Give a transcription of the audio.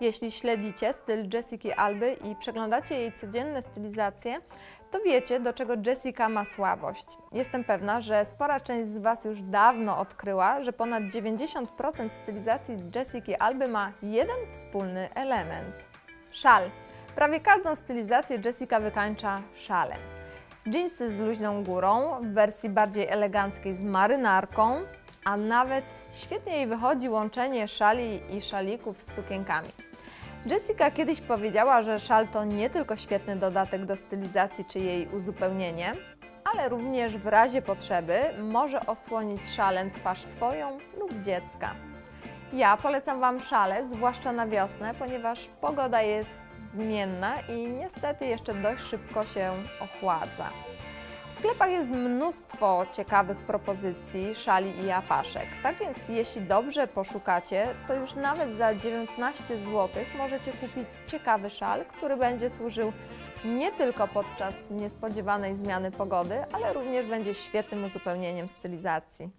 Jeśli śledzicie styl Jessiki Alby i przeglądacie jej codzienne stylizacje, to wiecie, do czego Jessica ma słabość. Jestem pewna, że spora część z Was już dawno odkryła, że ponad 90% stylizacji Jessiki Alby ma jeden wspólny element. Szal. Prawie każdą stylizację Jessica wykańcza szalem. Jeansy z luźną górą, w wersji bardziej eleganckiej z marynarką, a nawet świetnie jej wychodzi łączenie szali i szalików z sukienkami. Jessica kiedyś powiedziała, że szal to nie tylko świetny dodatek do stylizacji czy jej uzupełnienie, ale również w razie potrzeby może osłonić szalem twarz swoją lub dziecka. Ja polecam Wam szale, zwłaszcza na wiosnę, ponieważ pogoda jest zmienna i niestety jeszcze dość szybko się ochładza. W sklepach jest mnóstwo ciekawych propozycji szali i apaszek. Tak więc jeśli dobrze poszukacie, to już nawet za 19 zł możecie kupić ciekawy szal, który będzie służył nie tylko podczas niespodziewanej zmiany pogody, ale również będzie świetnym uzupełnieniem stylizacji.